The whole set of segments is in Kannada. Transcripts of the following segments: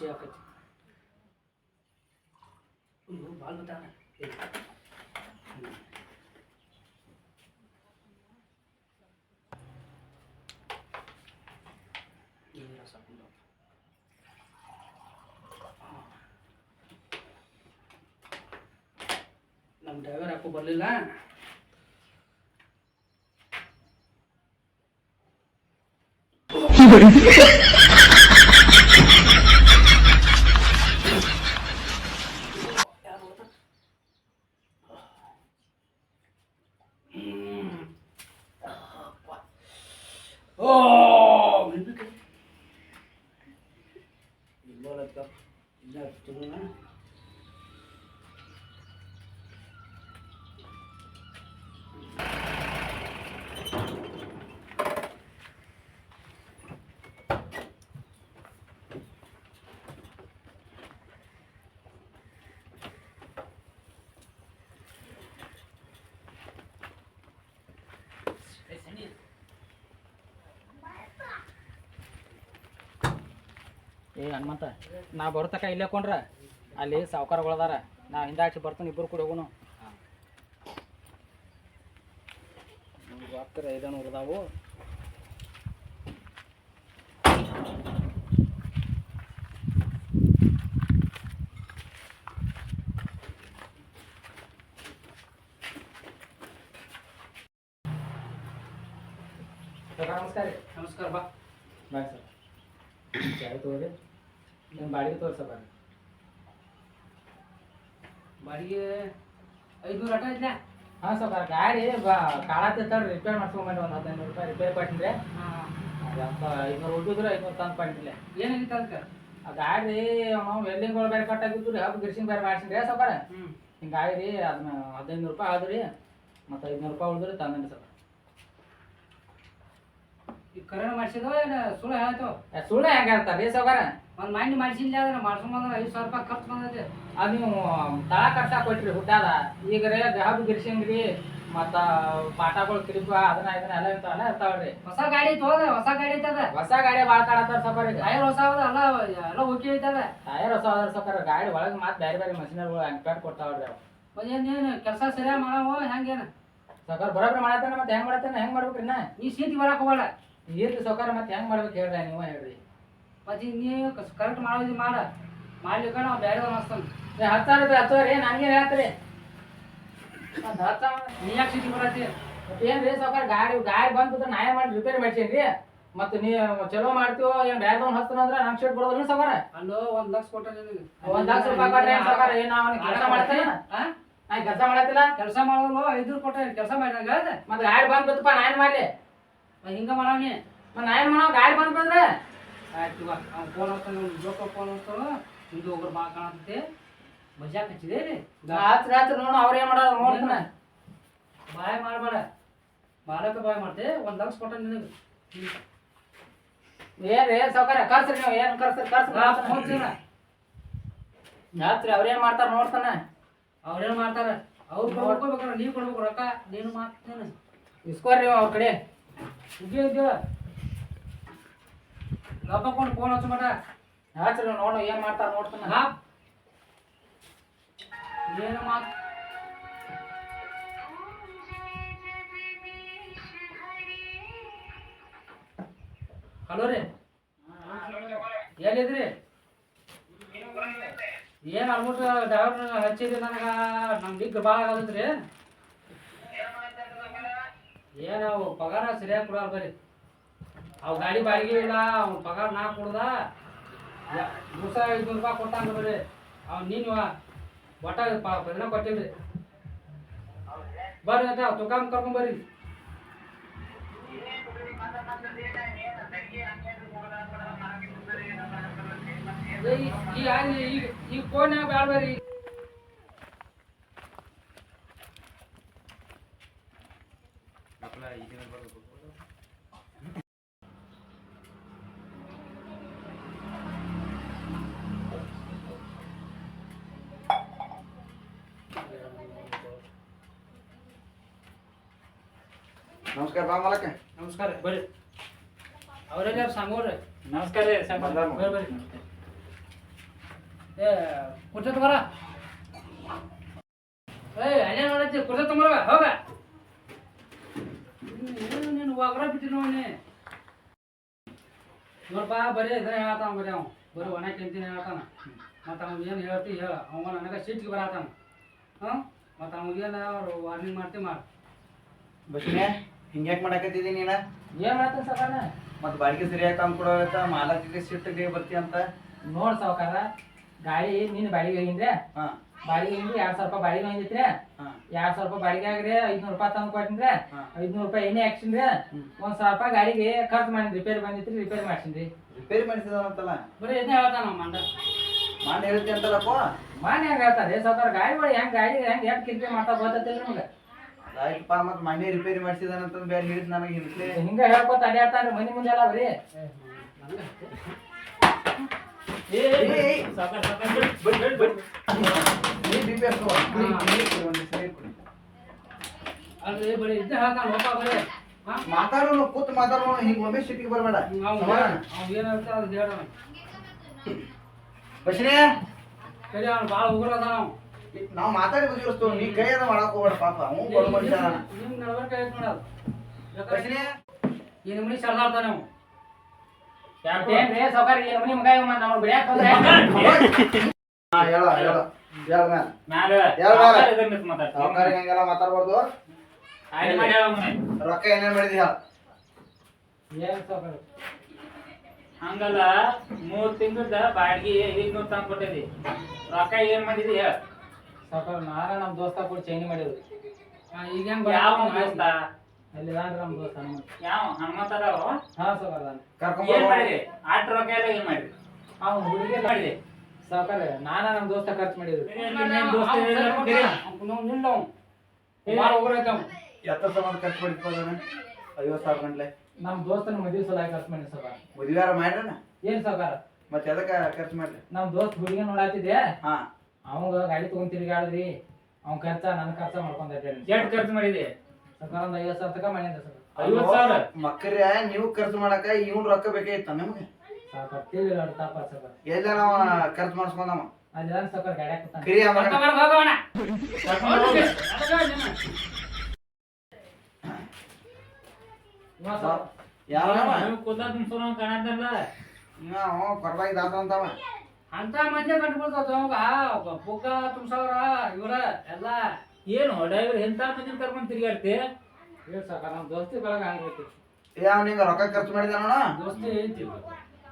ವಿಷಯ ಆಕತಿ ಇವು ಭಾಳ ಬತ್ತಾನ ನೀರ ಸಾಕು ನಮ್ಮ ಡ್ರೈವರ್ ಯಾಕೋ ಬರಲಿಲ್ಲ ಯಾರು ಹೋದ? ಹ್ಮ್. ಅಪ್ಪ. ಓ ನಿಲ್ಬೇಕು. ಇಲ್ಲೋಲಕ್ಕ. ಇಲ್ಲ ಹಚ್ಚಿರೋಣ. ಏ, ಸಣ್ಣಿ. ಏ ಹನುಮಂತ ನಾ ಬರ್ತಕ ಇಲ್ಲೇ ಕೊಂಡ್ರ. ಅಲ್ಲಿ ಸಾವುಕಾರಗಳದಾರ. ನಾ ಹಿಂದಾಚಿ ಬರ್ತೀನಿ ಇಬ್ಬರು ಕೂಡ ಹೋಗುನು. ಹಾಕ್ತಾರೆ ಐದನೂರು ಉಳ್ದಾವು ನಮಸ್ಕಾರ ರೀ. ನಮಸ್ಕಾರ ಬಾ. ಬಾಯ್ ಸರ್ ಆಯ್ತು ತಗೋರಿ. ನಿಮ್ಮ ಬಾಡಿಗೆ ತೋರ್ಸ ಬರ್ರಿ ಬಾಡಿಗೆ ಐದುನೂರು ಅಟ ಐತ್ಲಾ? ಹಾಂ ಸರ್ ಗಾಡಿ ಬಾ ಕಾಳತ್ತಿರ್ತಾವ್ರಿ ರಿಪೇರ್ ಮಾಡ್ಸ್ಕೊಂಬಂದ್ರೆ ಒಂದು ಹದಿನೈದು ರೂಪಾಯಿ ರಿಪೇರ್ ಕೊಟ್ಟಿದ್ರೆ. ಅದಪ್ಪ ಐನೂರು ಉಳಿದಿದ್ರೆ ಐನೂರು ತಂದು ಪಟ್ಟಿಲ್ಲ ಏನಾಗಿತ್ತು ಅದಕ್ಕೆ? ಆ ಗಾಡಿ ನಾವು ವೆಲ್ಡಿಂಗ್ಗಳು ಬೇರೆ ಕಟ್ಟಾಗಿದ್ದು ರೀ ಹಬ್ಬ ಗಿರ್ಸಿಂಗ್ ಬೇರೆ ಮಾಡ್ಸಿನ್ರಿ ಸೌಕಾರ ಹ್ಞೂ ಹಿಂಗಾಗಿ ರೀ ಅದನ್ನ ಹದಿನೈದು ರೂಪಾಯಿ ಆದ್ರಿ ಮತ್ತು ಐದುನೂರು ರೂಪಾಯಿ ಉಳಿದ್ರೆ ತಂದ್ರಿ ಸರ್. ಈಗ ಕರೋನಾ ಮಾಡಿಸಿದವ ಏನು ಸುಳ್ಳು ಹೇಳ್ತು ಸುಳ್ಳು ಹೆಂಗೆ ಹೇಳ್ತಾರೆ ರೀ ಸೌಕಾರ ಒಂದು ಮಣ್ಣು ಮಾಡಿಸಿಲ್ಲ ಅದನ್ನ ಮಾಡ್ಸ್ಕೊಂಬಂದ್ರೆ ಐದು ಸಾವಿರ ರೂಪಾಯಿ ಖರ್ಚು ಬಂದೈತೆ. ಅದು ನೀವು ತಳ ಕಟ್ಟ ಕೊಟ್ರಿ ಹುಟ್ಟಾದ ಈಗ ರೀ ಹಬ್ಬ ಗಿರ್ಸಿಂಗ್ ರೀ ಮತ್ತು ಪಾಠಗಳು ಕಿರಿಪ ಅದನ್ನ ಇದನ್ನ ಎಲ್ಲ ಇರ್ತಾವಲ್ಲ ಇರ್ತಾವ್ರಿ ಹೊಸ ಗಾಡಿ ತೋದ ಹೊಸ ಗಾಡಿ ಐತದ. ಹೊಸ ಗಾಡಿ ಭಾಳ ಕಾಡತ್ತಾರ ಈಗ. ಟೈರ್ ಹೊಸ ಅದ ಎಲ್ಲ ಎಲ್ಲ ಓಕೆ ಐತದ. ಟೈರ್ ಹೊಸ ಅದ್ರ ಸೌಕಾರ ಗಾಡಿ ಒಳಗೆ ಮತ್ತೆ ಬೇರೆ ಬೇರೆ ಮಷಿನರಿಗಳು ಅಂಕಟ್ ಕೊಡ್ತಾವ್ರಿ ಅವು. ಏನು ಕೆಲಸ ಸರಿಯಾಗಿ ಮಾಡವ ಹೆಂಗೇನು ಸೌಕಾರ ಬರೋಬ್ರಿ ಮಾಡತ್ತಾನ ಮತ್ತೆ ಹೆಂಗ್ ಮಾಡತ್ತಾನ ಹೆಂಗ್ ಮಾಡ್ಬೇಕ್ರಿ ನಾ ನೀ ಸೀತಿ ಬರಕ್ಕೆ ಹೋಗೋಣ ಇರ್ಲಿ ಸೌಕಾರ ಮತ್ತೆ ಹೆಂಗ್ ಮಾಡ್ಬೇಕು ಹೇಳ್ರಿ ನೀವು ಹೇಳ್ರಿ. ಮತ್ತೆ ನೀ ಕರೆಕ್ಟ್ ಮಾಡೋದು ಮಾಡ. ಮಾಡ್ಲಿಕ್ಕ ನಾವು ಬೇರೆ ಅನಿಸ್ತಾನೆ ಏ, ಹತ್ತು ಸಾವಿರ ರೂಪಾಯಿ ಹತ್ತು ರೀ ನನಗೇನು ಹೇಳ್ತೀರಿ? ಮತ್ತೆ ಹತ್ತ ನೀ ಯಾಕೆ ಸೀಟಿ ಬರತ್ತಿ ಏನು ರೀ ಸೌಕಾರ ಗಾಡಿ ಗಾಡಿ ಬಂದು ನಾ ಏನ್ ಮಾಡಿ ರಿಪೇರಿ ಮಾಡ್ಸೇನ್ರಿ? ಮತ್ತೆ ನೀ ಚಲೋ ಮಾಡ್ತೀವೋ ಏನು ಬೇರೆ ಒಂದು ಹಸ್ತನ ಅಂದ್ರೆ ನಮ್ ಶೇಟ್ ಬರೋದಿಲ್ಲ ಸೌಕಾರ ಅಲ್ಲೋ ಒಂದ್ ಲಕ್ಷ ಕೊಟ್ಟ ನಿನಗೆ. ಒಂದ್ ಲಕ್ಷ ರೂಪಾಯಿ ಕೊಟ್ಟರೆ ಏನು ಸೌಕಾರ ಏನ್ ಅವನು ಕೆಲಸ ಮಾಡ್ತೇನೆ ನಾನು ಕೆಲಸ ಮಾಡತ್ತಿಲ್ಲ ಕೆಲಸ ಮಾಡೋದು ಐದು ಕೊಟ್ಟೆ ಕೆಲಸ ಮಾಡಿದಂಗ? ಮತ್ತೆ ಗಾಡಿ ಬಂದ್ ಬಿತ್ತಪ್ಪ ನಾ ಏನ್ ಮಾಡ್ಲಿ? ಹಿಂಗ ಮಾಡವನಿ. ಮತ್ತೆ ನಾ ಏನ್ ಮಾಡೋ ಗಾಡಿ ಬಂದ್ ಬಂದ್ರೆ ಆಯ್ತು ಬಾ ಅವ್ನು ಫೋನ್ ಹಚ್ತಾನೆ ಜೋಕ ಫೋನ್ ಹಚ್ತಾನು ಒಬ್ರು ಬಾ ಕಾಣತ್ತೆ. ಮಜಾ ಹಚ್ಚಿದೆ ರೀ. ರಾತ್ರಿ ರಾತ್ರಿ ನೋಡು ಅವ್ರ ಏನ್ ಮಾಡೋದು ನೋಡ್ತಾನೆ ಬಾಯ್ ಮಾಡಬೇಡ. ಮಾಲಕ ಬಾಯ್ ಮಾಡ್ತೆ ಒಂದ್ ಲಕ್ಷ ಕೊಟ್ಟ ನಿನಗೆ. ಏನ್ರಿ ಸೌಕರ್ಯ ಕರ್ಸ್ರಿ ನೀವು ಏನು ಕರ್ಸ್ರಿ ಕರ್ಸ್ರಿ. ರಾತ್ರಿ ಅವ್ರೇನ್ ಮಾಡ್ತಾರ ನೋಡ್ತಾನ ಅವ್ರೇನ್ ಮಾಡ್ತಾರ? ಅವ್ರು ಕೊಡ್ಬೇಕಾರ ನೀವ್ ಕೊಡ್ಬೇಕು ರೊಕ್ಕ ನೀನು ಮಾಡ್ತೇನೆ ಇಸ್ಕೋರಿ ಅವ್ರ ಕಡೆ. ಉದ್ಯೋಗ ಉದ್ಯೋಗ ರೊಕ್ಕ ಕೊಂಡು ಫೋನ್ ಹಚ್ಚು ಮಟ ಹಚ್ಚಿ ನೋಡು, ಏನ್ ಮಾಡ್ತಾರ ನೋಡ್ತಾನ. ಹಾ? ಏನು ಮಾತ್? ಹಲೋ ರೀ. ಎಲ್ಲಿದ್ರಿ? ಏನು ಆಲ್ಮೋಸ್ಟ್ ಡ್ರೈವರ್ ಹಚ್ಚಿದ್ರಿ ನನಗ? ನಮ್ ಬಿಗ್ ಭಾಳ ಆಗದ್ರಿ ಏನ್ ಪಗಾರ ಸರಿಯಾಗಿ ಕೊಡಲ್ಲ ಬರೀ. ಅವ್ ಗಾಡಿ ಬಾಡಿಗೆ ಇಲ್ಲ ಅವ್ನ ಪಗಾರ ನಾ ಕೊಡ್ದ. ಮೂರು ಸಾವಿರ ಐದ್ನೂರು ರೂಪಾಯಿ ಕೊಟ್ಟಾನ ಬರ್ರಿ ಅವ್ನು ನೀನು ಒಟ್ಟ ಪದಿನ ಕೊಟ್ಟಿಲ್ರಿ ಬರ್ರಿ ಅದ ತುಕಾಮ್ ಕರ್ಕೊಂಡ್ ಬರ್ರಿ. ಏ, ಈ- ಈಗ ಈಗ ಫೋನ್ಯಾಗ ಬ್ಯಾಡ ಬರ್ರಿ. ಅವರೆಲ್ಲ ಸಾಂಗೋರ್ರಿ ನಮಸ್ಕಾರ ರೀ ಬರ್ರಿ ಬರ್ರಿ. ಏ ಕುರ್ಚಿ ತಗೋರ. ಏ ಅಲ್ಲೇ ನೋಡತ್ತಿ ಕುರ್ಚಿ ಹೋಗ. ನೀನು ಒಗ್ರ ಬಿಟ್ಟಿ ನೋಡಿ ನೋಡಪ್ಪ ಬರೀ ಇದ್ರೆ ಹೇಳತ್ತಾನ ಬರೀ ಅವ. ಬರೀ ಒಣ ಕೆಂತೀನಿ ಹೇಳ್ತಾನ. ಮತ್ತು ಅವ್ನು ಏನು ಹೇಳ್ತಿ ಹೇಳ. ಅವ ನನಗೆ ಬರತ್ತಾನ ಹಾಂ ಮತ್ತು ಅವ್ನಿಗೇನು ವಾರ್ನಿಂಗ್ ಮಾಡ್ತಿ ಮಾಡಿ. ಬಸ್ನೆ ಹಿಂಗ್ಯಾಕ್ ಮಾಡಾಕತ್ತಿದೀನಿ ನೀನ? ಏನ್ ಮಾಡ್ತಾನೆ ಸಾವ್ಕಾರ? ಮತ್ ಬಾಡಿಗೆ ಸರಿಯಾಗಿ ತಂದು ಕೊಡೋತ್ತ ಮಾಲಕಿಗೆ ಸಿಟ್ಟಿಗೆ ಬರ್ತಿ ಅಂತ. ನೋಡ್ ಸಾವ್ಕಾರ ಗಾಡಿ ನಿನ್ನ ಬಾಡಿಗೆ ಹೋಗಿಂದ್ರೆ ಹಾ. ಬಾಡಿಗೆ ಹೋಗಿಂದ್ರೆ ಎರಡ್ ಸಾವಿರ ರೂಪಾಯಿ ಬಾಡಿಗೆ ಹೋಗಿದ್ರೆ ಹಾ. ಎರಡ್ ಸಾವಿರ ರೂಪಾಯಿ ಬಾಡಿಗೆ ಆಗ್ರಿ ಐದ್ನೂರ್ ರೂಪಾಯಿ ತಂದು ಕೊಟ್ಟಿನ್ರಿ ಐದ್ನೂರ್ ರೂಪಾಯಿ ಎಣ್ಣೆ ಹಾಕ್ಸಿನ್ರಿ ಒಂದ್ ಸಾವಿರ ರೂಪಾಯಿ ಗಾಡಿಗೆ ಖರ್ಚು ಮಾಡಿ ರಿಪೇರಿ ಬಂದಿತ್ರಿ ರಿಪೇರಿ ಮಾಡ್ಸಿನ್ರಿ ರಿಪೇರಿ ಮಾಡಿಸಿದಾನಂತಲ್ಲ ಬರೀ ಇದನ್ನೇ ಹೇಳ್ತಾನ ಮಂಡ. ಮಾಡಿ ಹೇಳ್ತಿ ಅಂತಲ್ಲಪ್ಪ. ಮಾನ್ಯ ಹೇಳ್ತಾರೆ ಹೇಳ್ತಾರೆ ಗಾಡಿ ಗಾಡಿಗಳು ಹೆಂಗ್ ಗಾಡಿ ಹೆಂಗ್ ಯಾಕೆ ಕಿರಿಕಿರಿ ಮಾಡ್ತಾ ಬರ್ತೈತಿ ನಿಮ್ಗೆ? ಆಯ್ತಪ್ಪ ಮತ್ ಮನೆ ರಿಪೇರಿ ಮಾಡಿಸಿದಾನಂತ ಬೇರೆ ಹೇಳಿದ್ ನನಗೆ ಹಿಂಗ ಹೇಳ್ಕೊತ ಅಡ್ಯಾಡ್ತಾನ್ರಿ ಮನಿ ಮುಂದೆ ಅಲ್ಲ ಹಾಂ. ಮಾತಾಡೋನು ಕೂತ್ ಮಾತಾಡೋಣ ಹಿಂಗ್ ಒಮ್ಮೆ ಸಿಟ್ಟಿಗೆ ಬರ್ಬೇಡ. ಅದು ಬಸ್ನೆ ಸರಿ ಅವ್ನು ಭಾಳ ಉಗ್ರ ಅವ್ನು. ನಾವ್ ಮಾತಾಡಿ ಬುದ್ಧಿವಸ್ತು ನೀ ಕೈ ಅದ ಮಾಡಕ್ ಹೋಗ್ಬೇಡ ಪಾಪ ಅವ್ನು ಬಡ ಮನುಷ್ಯ. ಅವ್ನು ಏನ್ ಮನಿ ಮಗ ಇವ್ ನಮ್ಮ ಬಿಡ್ಯಾಕ ಬಂದ್ರೆ ಹಾ ಹೇಳ ಹೇಳ. ಹೇಳ ಮ್ಯಾಲ. ಮ್ಯಾಲ? ಯಾರ್ ಮ್ಯಾಲ? ಇದನ್ನ ನಿಂತ್ ಮಾತಾಡ್ತೀನಿ. ಸಾವ್ಕಾರಿಗೆ ಹಂಗೆಲ್ಲ ಮಾತಾಡ್ಬಾರ್ದು. ಆಯ್ತು ಮಾಡಿ ಹೇಳು ಮನೆ. ರೊಕ್ಕ ಏನೇನ್ ಮಾಡಿದಿ ಹೇಳ. ಏನ್ ಹಂಗಲ್ಲ ಮೂರ್ ತಿಂಗಳದ ಬಾಡಿಗೆ ಐದ್ನೂರ್ ತಂದ್ ಕೊಟ್ಟಿದ್ದಿ. ರೊಕ್ಕ ಏನ್ ಮಾಡಿದಿ ಹೇಳ. ಸಾವ್ಕಾರ ನಾರ ನಮ್ ದೋಸ್ತ ಕೂಡ ಚೇಂಜ್ ಮಾಡಿದ್ರು. ಈಗ ಯಾವ ದೋಸ್ತ? ಅಲ್ಲಿ ನಮ್ಮ ನಮ್ ದೋಸ್ತ ಹನುಮಂತ ಯಾವ ಹನುಮಂತ ಅದಾವ? ಹಾ ಸಾವ್ಕಾರ ಕರ್ಕೊಂಡು ಏನ್ ಮಾಡಿರಿ ಆಟ ರೊಕ್ಕ ಎಲ್ಲ ಏನ್ ಮಾಡಿರಿ ಅವ್ನು ಹುಡುಗಿ ಏನ್ ಮಾಡಿದಿ? ಸಾವ್ಕಾರ ನಾನ ನಮ್ ದೋಸ್ತ ಖರ್ಚು ಮಾಡಿದ್ರು. ನಿನ್ ದೋಸ್ತ. ನಿಲ್ಲ ಉಗ್ರ ಐತೆ ಎತ್ತ ಸಂಬಂಧ ಖರ್ಚು ಮಾಡಿದ್ಪ ಐವತ್ ಸಾವಿರ ಗಂಟ್ಲೆ. ನಮ್ ದೋಸ್ತನ ಮದ್ವಿ ಸಲ ಖರ್ಚು ಮಾಡಿ ಸಾವ್ಕಾರ ಮದುವೆಯಾರ ಮಾಡ್ರನ ಏನ್ ಸಾಕಾರ ಮತ್ತೆ ಅದಕ್ಕೆ ಖರ್ಚು ಮಾಡ್ರಿ ನಮ್ ದೋಸ್ತ ಹುಡುಗಿ ನೋಡಾತಿದ್ದೆ ಹಾ. ಅವಂಗ ಗಾಡಿ ತಗೊಂಡ್ ತಿರ್ಗಾಡಿದ್ರಿ ಅವ್ನ ಖರ್ಚ ನನ್ ಖರ್ಚ ಮಾಡ್ಕೊಂಡ್ ಎಷ್ಟ್ ಖರ್ಚು ಮಾಡಿದಿ? ಸರ್ಕಾರ ಒಂದ್ ಐವತ್ ಸಾವಿರ ತಕ ಮಾಡಿದ್ದೆ ಸರ್. ಐವತ್ ಸಾವಿರ? ಮಕ್ಕಳ್ಯ ನೀವು ಖರ್ಚು ಮಾಡಕ ಇವ್ನ್ ರೊಕ್ಕ ಬೇಕಾಗಿತ್ತ ನಿಮ್ಗೆ? ಸಾವ್ಕಾರ ಟಿವಿ ತಾಪ ಸರ್. ಎಲ್ಲ ನಾವ ಖರ್ಚು ಮಾಡಿಸ್ಕೊಂಡವ? ಸಾವ್ಕಾರ ಗಾಡಿ ಹಾಕ್ತಾನೆ ಕಿರಿಯ ಮಗನ. ಕರ್ಕೊಂಡ್ ಬರ್ಗ್ ಹೋಗವನ. ಕರ್ಕೊಂಡ್ ಹೋಗು. ಅದಕ್ಕ ನೀನು. ಯಾವ ನೀವು ಕುದ್ದ ತುಂಬ್ಸೋನು ಕಾಣತ್ತಲ್ಲ ಅವ ಪರವಾಗಿ ದಾತ ಅಂತವ ಅಂತ ಮಂದಿ ಕಟ್ಬಿಡ್ತಾವ ಅವಾಗ ಪುಕ್ಕ ತುಂಬಸವ್ರ ಇವರ ಎಲ್ಲ. ಏನು ಡ್ರೈವರ್ ಎಂತ ಮಂದಿನ ಕರ್ಕೊಂಡು ತಿರ್ಗಾಡ್ತಿ? ಹೇಳ್ ಸಾಕ ನಮ್ ದೋಸ್ತಿ ಬೆಳಗ್ಗೆ ಹಂಗೈತಿ ಏ ಅವ್ನ ನಿಂಗ ರೊಕ್ಕ ಖರ್ಚು ಮಾಡಿದ ನೋಡ ದೋಸ್ತಿ ಐತಿ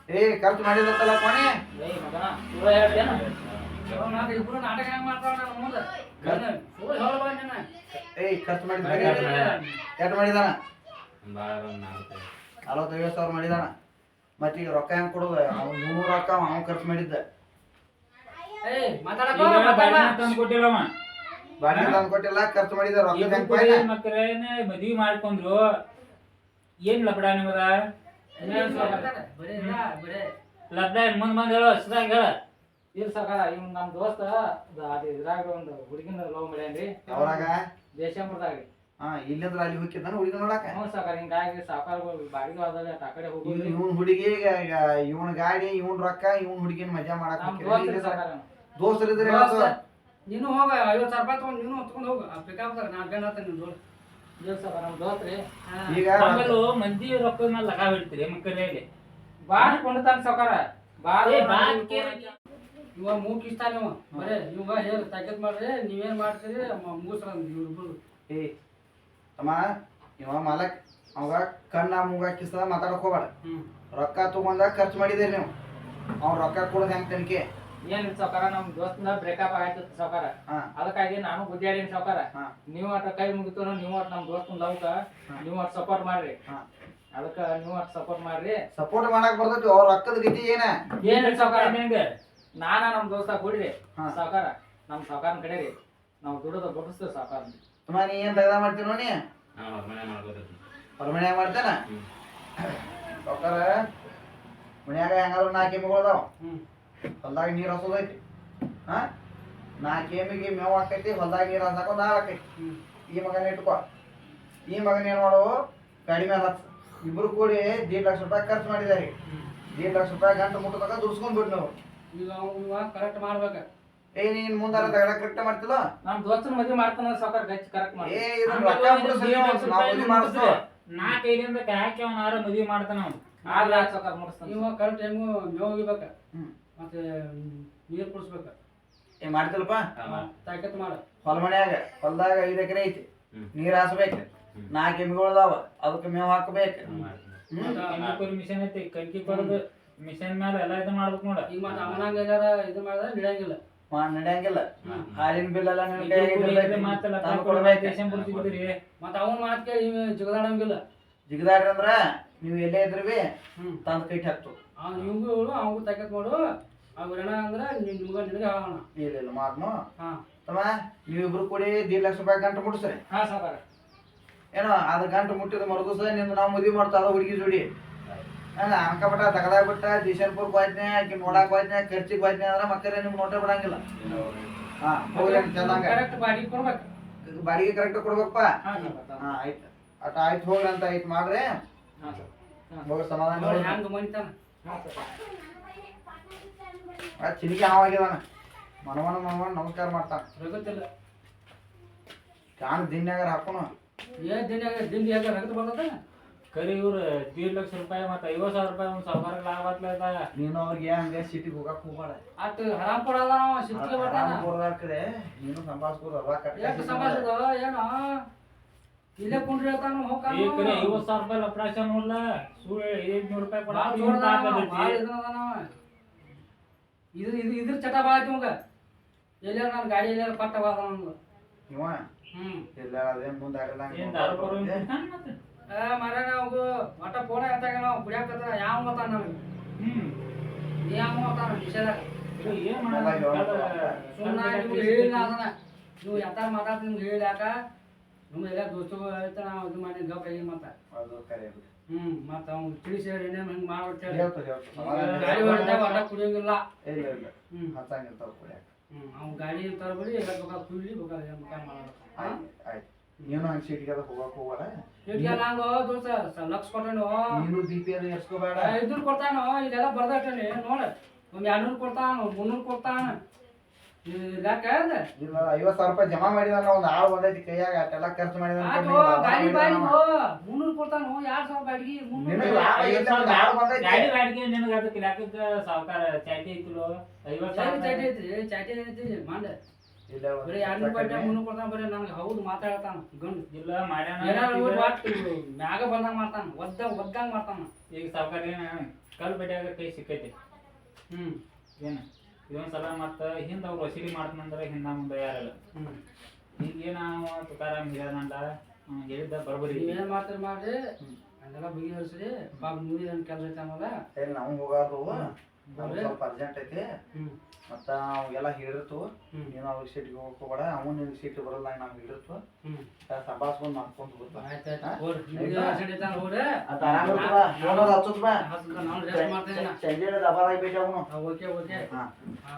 ಏ ಖರ್ಚು ಮಾಡಿದತ್ತಲ್ಲ ಮಗನ ಹೇಳ್ತೇನ ನಾಲ್ಕು ಇಬ್ರು ನಾಟಕ ಹೆಂಗ್ ಮಾಡ್ತಾವ ಮುಂದೆ? ಏನು? ನೀನು. ಏಯ್ ಖರ್ಚು ಮಾಡಿದ ಏ, ಎಷ್ಟು ಮಾಡಿದಾನ? ನಲವತ್ತೈವತ್ತು ಸಾವಿರ ಮಾಡಿದಾನ. ಮತ್ತೆ ಈಗ ರೊಕ್ಕ ಹೆಂಗ್ ಕೊಡೋದು? ಅವ್ನು ನೂರು ರೊಕ್ಕ ಅವ್ನು ಖರ್ಚು ಮಾಡಿದ್ದ. ಬಾಡಿಗೆ ತಂದ್ ಕೊಟ್ಟಿಲ್ಲ ಖರ್ಚು ಮಾಡಿದ ರೊಕ್ಕ ಇಬ್ರು ಹೆಂಗ್ ಕೂಡಿ ಮದ್ವಿ ಮಾಡ್ಕೊಂಡ್ರು ಏನ್ ಲಪಡ ನಿಮ್ದ? ಲಬ್ಡ ಮುಂದ್ ಬಂದ್ ಹೇಳು ಹಸ್ದಾಗ ಹೇಳ. ಇಲ್ಲ ಸಾವ್ಕಾರ ಇವ್ ನಮ್ ದೋಸ್ತ ಅದ- ಇದ್ರಾಗ ಒಂದು ಹುಡುಗಿನ ಲವ್ ಮಾಡ್ಯಾನ್ರಿ. ದೇಶ ದೇಶಂಬರ್ದಾಗ್ರಿ ಹಾ ಇಲ್ಲಿಂದ್ರ ಅಲ್ಲಿ ಹೋಗಿದ್ದಾನ ಹುಡುಗ ನೋಡಾಕ. ಹ್ಞೂ ಹಿಂಗಾಗಿ ಬಾಡಿಗೆ ಆ ಕಡೆ ಇವನ್ ಹುಡುಗಿ ಇವನ್ ಗಾಡಿ ಇವನ್ ರೊಕ್ಕ ಇವನ್ ಹುಡುಗಿನ ಮಜಾ ಮಾಡಾಕ ನಮ್ ಇದ್ರಿ ಸಾವ್ಕಾರ ದೋಸ್ತರು ಇದ್ರೆ ದೋಸ್ತ, ನೀನು ಹೋಗ ಐವತ್ತು ಸಾವಿರ ರೂಪಾಯಿ ತಗೊಂಡು ನೀನು ಹೊತ್ಕೊಂಡು ಹೋಗು ಆ ಪಿಕಪ್ ನಮ್ ದೋಸ್ತ್ರಿ? ಈಗ ಆಮೇಲೆ ಮಂದಿ ರೊಕ್ಕದ ಮೇಲೆ ಲಗಾ ಬಿಡ್ತೀರಿ ಮಕ್ಕಳಲ್ಲಿ ಬಾಳ ಕೊಂಡ್ತಾನ ಸಾವ್ಕಾರ. ಬಾಳ ಏ, ಬಾಳ್ ಕೇಳಿ. ಇವ ಮೂಕ್ ಇಷ್ಟ ನೀವು ಬರೇ ಇವಾಗ ಹೇಳಿ ತಗ್ಗದ್ ಮಾಡ್ರಿ ನೀವೇನ್ ಮಾಡ್ತೀರಿ ಮೂಸ್ರ ಇವ್ರಿಬ್ರು ಏ ತಮ್ಮ ಇವ ಮಾಲಕ್ ಅವಾಗ ಕಣ್ಣ ಮೂಗ ಕಿಸದ ಮಾತಾಡಕ್ ಹೋಗ್ಬೇಡ. ರೊಕ್ಕ ತಗೊಂಡ ಖರ್ಚು ಮಾಡಿದಿರಿ ನೀವು. ಅವ್ನ ರೊಕ್ಕ ಕೊಡೋದ್ ಹೆಂಗ್ ತನಿಖೆ? ಏನ್ ಸಾವ್ಕಾರ ನಮ್ ದೋಸ್ತನ ಬ್ರೇಕಪ್ ಆಯ್ತು ಸಾವ್ಕಾರ. ಹಾ. ಅದಕ್ಕಾಗಿ ನಾನು ಗುದ್ದಾಡಿನ ಸಾವ್ಕಾರ. ನೀವು ಅಟ್ ಕೈ ಮುಗಿತು ನೀವು ಅಟ್ ನಮ್ ದೋಸ್ತನ ಲವ್ಕ ನೀವು ಅಟ್ ಸಪೋರ್ಟ್ ಮಾಡ್ರಿ. ಹಾ. ಅದಕ್ಕ ನೀವು ಅಟ್ ಸಪೋರ್ಟ್ ಮಾಡ್ರಿ. ಸಪೋರ್ಟ್ ಮಾಡಕ್ ಬರ್ತೈತಿ ಅವ್ರ ರೊಕ್ಕದ ರೀತಿ ಏನ? ಏನ್ ಸಾವ್ಕಾರ ನಿಮ್ಗೆ? ನಾನ ನಮ್ ದೋಸ್ತ ಕೂಡ್ರಿ. ಸೌಕಾರ ಸಾವ್ಕಾರ ನಮ್ ಸಾವ್ಕಾರನ ಕಡೆ ರೀ ನಾವು ದುಡದ ಬಡಿಸ್ತೇವೆ ಸಾವ್ಕಾರ ತಮ್ಮ ನೀ ಏನ್ ತೆಗ್ದ ಮಾಡ್ತೀನಿ ನೋಡಿ? ಹೊರ ಮನ್ಯಾಗ ಮಾಡ್ತಾನ? ಸಾವ್ಕಾರ ಮನ್ಯಾಗ ಹೆಂಗಾದ್ರು ನಾಲ್ಕು ಎಮ್ಮಿಗಳು ಅದಾವ. ಹ್ಮ್. ಹೊಲ್ದಾಗ ನೀರು ಹಸೋದೈತಿ ಹಾ? ನಾಲ್ಕು ಎಮ್ಮಿಗೆ ಮೇವ್ ಹಾಕೈತಿ ಹೊಲ್ದಾಗ ನೀರ್ ಹಸಾಕೋ ನಾಲ್ ಹಾಕೈತಿ ಈ ಮಗನ ಇಟ್ಕೋ. ಈ ಮಗನ ಏನು ಮಾಡು? ಕಡಿಮೆ ಹಚ್ಚ ಇಬ್ರು ಕೂಡಿ ದೀಡ್ ಲಕ್ಷ ರೂಪಾಯಿ ಖರ್ಚು ಮಾಡಿದಾರೆ. ದೀಡ್ ಲಕ್ಷ ರೂಪಾಯಿ ಗಂಟು ಮುಟ್ಟದಾಗ ದುಡ್ಸ್ಕೊಂಡ್ ಬಿಡ್ ನಾವು ಕರೆಕ್ಟ್ ಮಾಡ್ಬೇಕ. ಏ ನೀನ್ ಮುಂದಾರ ತಗಡ ಕರೆಕ್ಟ್ ಮಾಡ್ತಿಲ್ಲ? ನಮ್ ದೋಸ್ತನ ಮದ್ವೆ ಮಾಡ್ತಾನ ಸಾವ್ಕಾರ ಗಚ್ಚ ಕರೆಕ್ಟ್ ಮಾಡಿ. ಏ ಇದನ್ನ ರೊಕ್ಕ ನಾವ್ ಮದ್ವಿ ನಾಲ್ಕೈದಿಂದ ಹಾಕಿ ಅವನಾರ ಮದ್ವೆ ಮಾಡ್ತಾನ ಅವ್ನು? ಆಗ್ಲ ಸಾವ್ಕಾರ ಮುಗಿಸ್ತಾನ ಇವ ಕರೆಕ್ಟ್ ಟೈಮು ಮೇವ್ ಹೋಗಿಬೇಕ. ಮತ್ತೆ ನೀರ್ ಕುಡಿಸ್ಬೇಕ. ಏ ಮಾಡ್ತಿಲ್ಲಪ್ಪ? ತಾಕತ್ ಮಾಡ. ಹೊಲ ಮನ್ಯಾಗ ಹೊಲ್ದಾಗ ಐದ ಎಕರೆ ಐತಿ. ನೀರ್ ಹಾಸ್ಬೇಕು. ನಾಲ್ಕು ಎಮ್ಮಿಗಳು ಅದಾವ. ಅದಕ್ಕೆ ಮೇವ್ ಹಾಕ್ಬೇಕು. ಮಿಷನ್ ಐತಿ. ಕಲ್ಕಿ ಕೊಡೋದು. ಮಿಷನ್ ಮೇಲೆ ಎಲ್ಲ ಇದು ಮಾಡ್ಬೇಕು ನೋಡ. ಈಗ ಮತ್ತೆ ಅವನಂಗ ಎಲ್ಲಾರ ಇದು ಮಾಡಿದ್ರೆ ನಡೆಯಂಗಿಲ್ಲ ಮಾ ನಡೆಯಂಗಿಲ್ಲ. ಹಾಲಿನ ಬಿಲ್ ಎಲ್ಲ ನಿನ್ ಇದು ಕೈಯಾಗ ಮಾತಲ್ಲ ಕೊಡ್ಬೇಕು. ಮತ್ತೆ ಅವನ್ ಮಾತ್ ಕೇಳಿ ಇವ ಜಿಗದಾಡಂಗಿಲ್ಲ. ಜಿಗದಾಡ್ರಿ ಅಂದ್ರ ನೀವು ಎಲ್ಲೇ ಇದ್ರಿ ಬಿ ತಂದ ತಂದ್ ಕೈ ಹಾಕ್ತು. ಅವ್ನು ಇವಂಗೂ ಹೇಳು ಅವಂಗೂ ತಾಕತ್ ಮಾಡು ಅವ್ರ ಏನ ಅಂದ್ರೆ ನಿಮ್ಗ ನಿನಗೆ ಹೇಳೋಣ ಇಲ್ಲ ಇಲ್ಲ ಮಾತ್ನು. ಹಾ. ತಮ್ಮ ನೀವಿಬ್ರು ಕೂಡಿ ದೀಡ್ ಲಕ್ಷ ರೂಪಾಯಿ ಗಂಟು ಮುಟ್ಟಿಸ್ರಿ ಹಾ ಸಾವ್ಕಾರ ಏನೋ ಅದ್ ಗಂಟು ಮುಟ್ಟಿದ ಮರುದಿವಸ ನಿಂದು ನಾವು ಮದುವೆ ಮಾಡ್ತಾ ಅದ ಹುಡುಗಿ ಜೋಡಿ. ಅಲ್ಲ ಅಂಕಪಟ ತಗದಾಗ ಬಿಟ್ಟ ದಿಶನ್ಪುರ್ ಬಾಜ್ನೆ ಆಕಿ ನೋಡಾಕ್ ಬಾಜ್ನೆ ಖರ್ಚಿಗೆ ಬಾಜ್ನೆ ಅಂದ್ರೆ ಮತ್ತೆ ನಿಮ್ಗೆ ನೋಟ ಬಿಡಂಗಿಲ್ಲ. ಹಾ ಬಾಡಿಗೆ ಕರೆಕ್ಟ್ ಕೊಡ್ಬೇಕಪ್ಪ. ಹಾ ಆಯ್ತು. ಅಟ ಆಯ್ತು ಹೋಗ್ರಿ ಅಂತ ಆಯ್ತು ಮಾಡ್ರಿ. ಸಮಾಧಾನ ಹೋಗ್ರಿ. ಆ ಚಿಲಿಗೆ ಹಾವಾಗಿದಾನ ಮನವನ ಮನವನ ನಮಸ್ಕಾರ ಮಾಡ್ತಾನ. ಕಾಣ್ ದಿನ್ಯಾಗಾರ ಹಾಕೋಣ ಏ ದಿನ ದಿನ ಯಾಕ ರಗತ್ ಬರ್ತದ? ಕರಿ ಇವ್ರು ತೀರ್ ಲಕ್ಷ ರೂಪಾಯಿ ಮತ್ತೆ ಐವತ್ ಸಾವಿರ ರೂಪಾಯಿ ಒಂದ್ ಸಾವಿರ ಲಾಭ ನೀನು ಅವ್ರಿಗೆ ಹಂಗೆ ಸಿಟಿಗೆ ಹೋಗಕ್ ಹೋಗ್ಬೇಡ. ಅಟ್ ಹರಾಮ್ ಕೊಡಲ್ಲ ನಾವು ಸಿಟ್ಟಿಗೆ ಬರ್ತಾನ. ಕಡೆ ನೀನು ಸಂಭಾಳಿಸ್ಬೋದು ಅಲ್ಲ ಏನೋ? ಇಲ್ಲೇ ಕುಂಡ್ರಿ ಹೇಳ್ತಾನ ಈ ಕಡೆ ಐವತ್ ಸಾವಿರ ರೂಪಾಯಿ ಲಪ್ರಾಶ ನೋಡ್ಲ ಸುಳ್ಳು ಐದ್ನೂರು ರೂಪಾಯಿ ಕೊಡ. ಇದ್ರ ಇದು ಇದ್ರ ಚಟ ಭಾಳ ಐತಿ ಅವಂಗ ಎಲ್ಲಾರ ನನ್ನ ಗಾಡಿ ಎಲ್ಲಾರ ಪಟ್ಟ ಬಾದ ನಮ್ದು ಇವ? ಹ್ಮ್. ಎಲ್ಲ ಅದೇನ್ ಮುಂದೆ ಮರ ನಾವು ಒಟ್ಟ ಫೋನ ಎತ್ತಾಗ ನಾವು ಕುಡಿಯಾಕತ್ತ ಯಾವ ಮತ್ತಾನ ನಮಗೆ? ಹ್ಮ್. ಯಾವ ನಿಷೇಧಾಗ ಇದು ಏನ್ ಸುಮ್ಮನೆ ನಿಮ್ಗೆ ಹೇಳಿಲ್ಲ ಅದನ್ನ. ನೀವು ಎತ್ತಾರ ಮಾತಾಡ್ತ ನಿಮ್ಗೆ ಹೇಳಿ ಯಾಕ ನಿಮ್ಗೆ ಎಲ್ಲ ದೋಸ್ತರು ನಾವು ಇದು ಮಾಡಿ ಗಪ್ ಆಗಿ ಮತ್ತ. ಹ್ಮ್ ಮತ್ತ ಅವ್ನು ತಿಳಿಸಿ ಹೇಳಿ. ಏನೇನು ಹಿಂಗೆ. ಸಮಾಧಾನ ಗಾಡಿ. ಹೊಡೆದಾಗ ಒಟ್ಟ ಕುಡಿಯಂಗಿಲ್ಲ. ಇಲ್ಲ ಇಲ್ಲ ಹ್ಮ್. ಹ್ಮ್ ಅವ್ನ ಗಾಡಿ ತರಬಿಡಿ ಎಲ್ಲ ಬೇಕಾದ ಕುಯ್ಲಿ ಬೇಕಾದ ಆಯ್ತು ಆಯ್ತು. ನೀನು ಹಂಗೆ ಸೀಟಿಗೆ ಅದು ಹೋಗಕ್ ಹೋಗಲ್ಲ ಇಟ್ಗೆಲ್ಲ ಹಂಗ ದೋಸ್ತ ಸ- ಲಕ್ಷ ಕೊಟ್ಟನು ನೀನು ಬಿ ಪಿ ಅದು ಎಸ್ಕೋಬೇಡ ಐದ್ನೂರು ಕೊಡ್ತಾನು ಇದೆಲ್ಲ ಬರ್ದಟ್ಟನಿ ನೋಡ ಒಂದ್ ಎರಡ್ನೂರು ಕೊಡ್ತಾನ ಮುನ್ನೂರು ಕೊಡ್ತಾನ ಲೆಕ್ಕ ಅದ ಇಲ್ಲ ಐವತ್ ಸಾವಿರ ರೂಪಾಯಿ ಜಮಾ ಮಾಡಿದಾನ ಒಂದ್ ಆಳು ಬಂದೈತಿ ಕೈಯಾಗ ಅಷ್ಟೆಲ್ಲ ಖರ್ಚು ಮಾಡಿದಾನ ಆಟೋ ಗಾಡಿ ಬಾಡಿಗೆ ಮುನ್ನೂರು ಕೊಡ್ತಾನು ಎರಡ್ ಸಾವಿರ ಬಾಡಿಗೆ ನಿನಗೆ ಮುನ್ನೂರು ಲಾಭ ಐತೆ ಒಂದ್ ಆಳು ಬಂದೈತಿ ಗಾಡಿ ಬಾಡಿಗೆ ನಿನಗೆ ಅದಕ್ಕೆ ಲೆಕ್ಕಕ್ಕೆ ಸಾವುಕಾರ ಚಾಟಿ ಐತಿಲೋ ಐವತ್ ಚಾಟಿ ಸಾವಿರ ಚಾಟಿ ಐತಿ ಚಾಟಿ ಐತಿ ಮಂಡ ಇಲ್ಲ ಒಂದ್ ಬರೀ ಎರಡ್ನೂರು ಯಾರು ಮುನ್ನೂರು ಕೊಡ್ತಾನ ಬರೀ ನನಗೆ ಹೌದು ಮಾತಾಡ್ತಾನ ಗಂಡು ಇಲ್ಲ ಮಾಡ್ಯಾನ ಮ್ಯಾಗ ಬಂದಂಗ ಮಾಡ್ತಾನ ಒದ್ದ ಒದ್ದಂಗ ಮಾಡ್ತಾನ. ಈಗ ಸಾವುಕಾರ ಏನ ಕಲ್ ಕೈ ಸಿಕ್ಕೈತಿ. ಹ್ಮ್. ಏನ ಇದೊಂದ್ಸಲ ಮತ್ತೆ ಹಿಂದ ಅವ್ರು ವಸೂಲಿ ಮಾಡ್ತಾನಂದ್ರ ಹಿಂದ ಮುಂದೆ ಯಾರಲ್ಲ. ಏನ ಅವ ತುಕಾರಾಮ್ ಹೇಳ್ದಂಡ ಅವ್ನ್ ಹೇಳಿದ್ದ ಬರೋಬರಿ. ಐತಿ. ಮಾತ್ರ ಮಾಡ್ತೀರಿ ಮಾಡ್ರಿ ಅದೆಲ್ಲ ಬಗೆಹರಿಸ್ರಿ ಪಾಪ ಮುಗಿ ಏನ್ ಕೆಲಸ ಐತೆ ನಾವು ಹೋಗಾರು ಹ್ಮ್. ನಮ್ಗ್ ಸ್ವಲ್ಪ ಅರ್ಜೆಂಟ್ ಐತಿ. ಮತ್ತ ಅವಾಗೆಲ್ಲ ಹೇಳಿರ್ತು. ಹ್ಮ್. ನೀನು ಅವ್ರಿಗೆ ಸೀಟಿಗೆ ಹೋಗಕ್ ಹೋಗ್ಬೇಡ ಅವನು ನಿನ್ ಸೀಟ್ ಬರಲ್ಲ ನಮ್ಗೆ ಹೇಳಿರ್ತು. ಸಬಾಸ್ ಬಂದ್ ಮಾಡ್ಕೊಂಡು ಹೋಗ್ತಾ ಆಯ್ತಾಯ್ತು ಹೋಗ್ರಿ ನಿಮ್ಗೆ ಅರ್ಜೆಂಟ್ ಐತೆ ಅಂದ್ರೆ ಹೋಗ್ರಿ ಅದ್ ಆರಾಮ್ ಇರ್ತದ ಫೋನ್ ಬಾ. ಹತ್ತು ನಾನು ರೆಸ್ಟ್ ಮಾಡ್ತೇನೆ. ಸಂಜೆ ದಬಾದಾಗ ಭೇಟಿ ಅವನು ಓಕೆ ಓಕೆ. ಹಾ. ಹಾ